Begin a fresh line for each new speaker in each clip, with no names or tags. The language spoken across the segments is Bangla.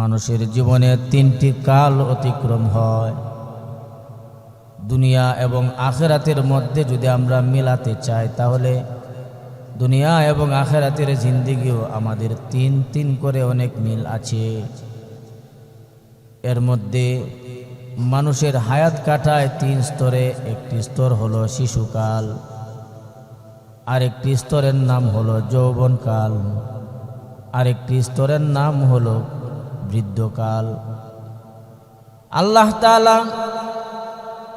মানুষের জীবনে তিনটি কাল অতিক্রম হয়। দুনিয়া এবং আখেরাতের মধ্যে যদি আমরা মিলাতে চাই, তাহলে দুনিয়া এবং আখেরাতের জিন্দিগিও আমাদের তিন তিন করে অনেক মিল আছে। এর মধ্যে মানুষের হায়াত কাটায় তিন স্তরে, একটি স্তর হলো শিশুকাল, আরেকটি স্তরের নাম হলো যৌবনকাল, আরেকটি স্তরের নাম হলো বৃদ্ধকাল। আল্লাহ তাআলা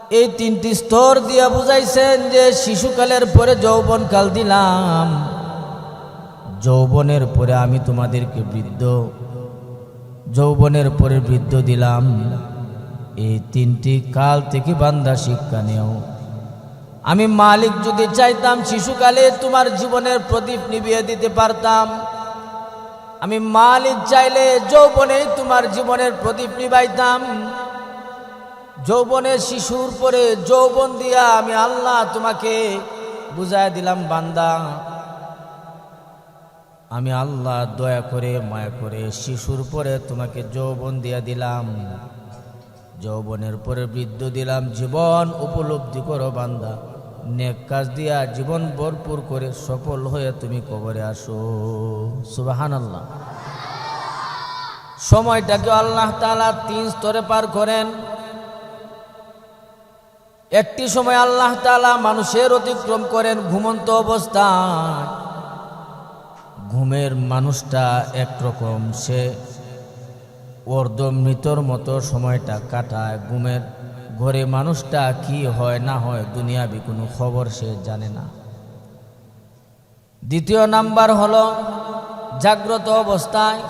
এই তিনটি স্তর দিয়া বুঝাইছেন যে শিশুকালের পরে যৌবনকাল দিলাম। যৌবনের পরে আমি তোমাদেরকে বৃদ্ধ, যৌবনের পরে বৃদ্ধ দিলাম। এই তিনটি কাল থেকে বান্দা শিক্ষা নেও। আমি মালিক যদি চাইতাম শিশুকালে তোমার জীবনের প্রদীপ নিভিয়ে দিতে পারতাম। আমি মালিক চাইলে যৌবনে তোমার জীবনের প্রদীপ নিবাইতাম। যৌবনের শিশুর পরে যৌবন দিয়া আমি আল্লাহ তোমাকে বুঝাই দিলাম, বান্দা। আমি আল্লাহ দয়া করে, মায়া করে শিশুর পরে তোমাকে যৌবন দিয়া দিলাম। যৌবনের পরে বৃদ্ধ দিলাম, জীবন উপলব্ধি করো, বান্দা। নেক কাজ দিয়া জীবন ভরপুর করে সফল হয়ে তুমি কবরে আসো। সুবাহান আল্লাহ সময়টাকে আল্লাহ তাআলা তিন স্তরে পার করেন। একটি সময় আল্লাহ তালা মানুষের অতিক্রম করেন ঘুমন্ত অবস্থায়। ঘুমের মানুষটা একরকম, সে অর্ধ মৃতর মতো সময়টা কাটায় ঘুমের ঘরে মানুষটা কি হয় না হয় দুনিয়াবি কোনো খবর সে জানে না। দ্বিতীয় নাম্বার হলো জাগ্রত অবস্থায়।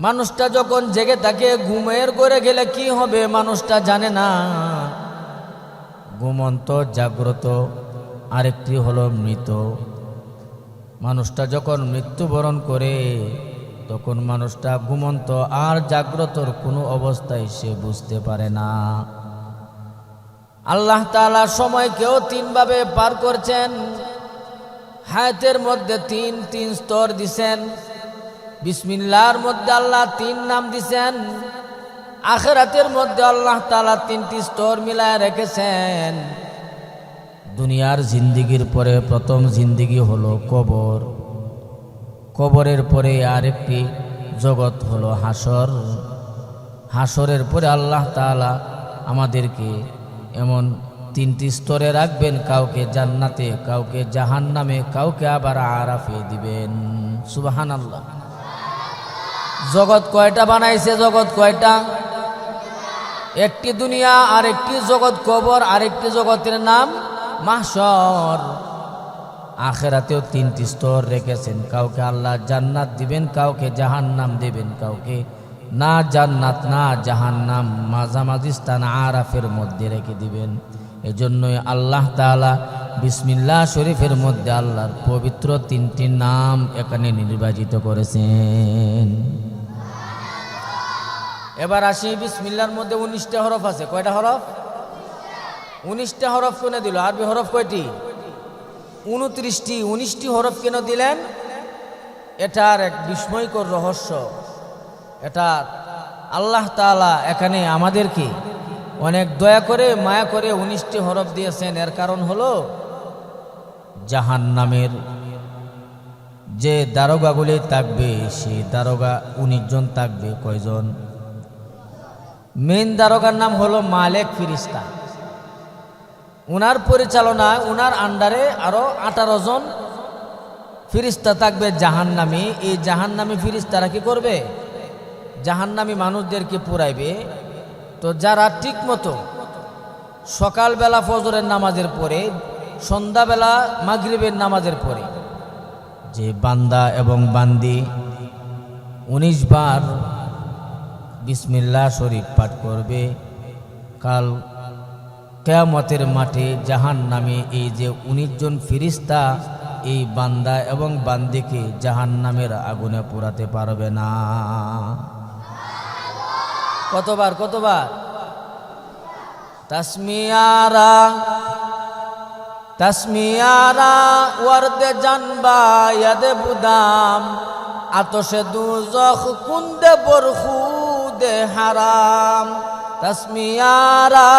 মানুষটা যখন জেগে থাকে, ঘুমের করে গেলে কি হবে মানুষটা জানে না। ঘুমন্ত, জাগ্রত, আরেকটি হলো মৃত। মানুষটা যখন মৃত্যুবরণ করে তখন মানুষটা ঘুমন্ত আর জাগ্রতর কোনো অবস্থায় সে বুঝতে পারে না। আল্লাহ তাআলা সময়কেও তিনভাবে পার করছেন। হায়াতের মধ্যে তিন তিন স্তর দিছেন। বিসমিল্লার মধ্যে আল্লাহ তিন নাম দিছেন। আখেরাতের মধ্যে আল্লাহ তাআলা তিনটি স্তর মিলায় রেখেছেন। দুনিয়ার জিন্দিগির পরে প্রথম জিন্দিগি হলো কবর। কবরের পরে আরেকটি জগৎ হলো হাসর। হাসরের পরে আল্লাহ তাআলা আমাদেরকে এমন তিনটি স্তরে রাখবেন, কাউকে জান্নাতে, কাউকে জাহান্নামে, কাউকে আবার আরাফে দিবেন। সুবাহান আল্লাহ জগৎ কয়টা বানাইছে? জগৎ কয়টা? একটি দুনিয়া, আরেকটি জগৎ কবর, আরেকটি জগতের নাম মাহশর। আখেরাতেও তিনটি স্তর রেখেছেন। কাউকে আল্লাহ জান্নাত দিবেন, কাউকে জাহান্নাম দেবেন। কাউকে না জান্নাত, না জাহান্নাম মাঝামাঝি স্থান আরাফের মধ্যে রেখে দিবেন। এজন্যই আল্লাহ তাআলা বিসমিল্লা শরীফের মধ্যে আল্লাহর পবিত্র তিনটি নাম এখানে নির্বাচিত করেছেন। এবার আসি বিসমিল্লার মধ্যে উনিশটা হরফ আছে। কয়টা হরফ? উনিশটা হরফ কেন দিল? আরবি হরফ কয়টি? উনত্রিশটি, উনিশটি হরফ কেন দিলেন? এটার এক বিস্ময়কর রহস্য। এটা আল্লাহ তাআলা এখানে আমাদেরকে অনেক দয়া করে, মায়া করে উনিশটি হরফ দিয়েছেন। এর কারণ হলো জাহান নামের যে দারোগাগুলি থাকবে, সেই দারোগা উনিশ জন থাকবে। কয়জন? মেন দারোগার নাম হলো মালেক ফিরিস্তা। উনার পরিচালনায় উনার আন্ডারে আরও আঠারো জন ফিরিস্তা থাকবে জাহান্নামি। এই জাহান্নামি ফিরিস্তারা কি করবে? জাহান্নামি মানুষদেরকে পুরাইবে। তো যারা ঠিক মতো সকালবেলা ফজরের নামাজের পরে, সন্ধ্যাবেলা মাগরিবের নামাজের পরে, যে বান্দা এবং বান্দি উনিশ বার বিসমিল্লা শরীফ পাঠ করবে, কাল কেয়ামতের মাঠে জাহান নামে এই যে উনিশ জন ফিরিস্তা, এই বান্দা এবং বান্দিকে জাহান নামের আগুনে পোড়াতে পারবে না। কতবার কতবার? তাসমিয়ারা তাসমিয়ারা ওয়ার্দে জানবা, ইয়াদে বুদাম, আতশে দুজখ কুন্দে বরখুদে হারাম। তসমিয়ারা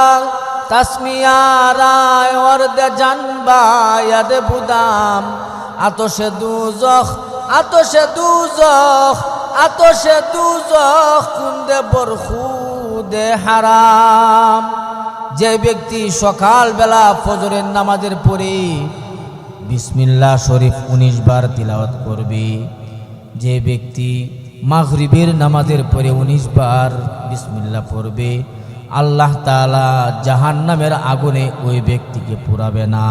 হারাম। যে ব্যক্তি সকালবেলা ফজরের নামাজের পরে বিসমিল্লাহ শরীফ উনিশ বার তিলাওয়াত করবে, যে ব্যক্তি মাগরিবের নামাজের পরে উনিশ বার বিসমিল্লাহ পড়বে আল্লাহ তালা জাহান্নামের আগুনে ওই ব্যক্তিকে পুরাবে না।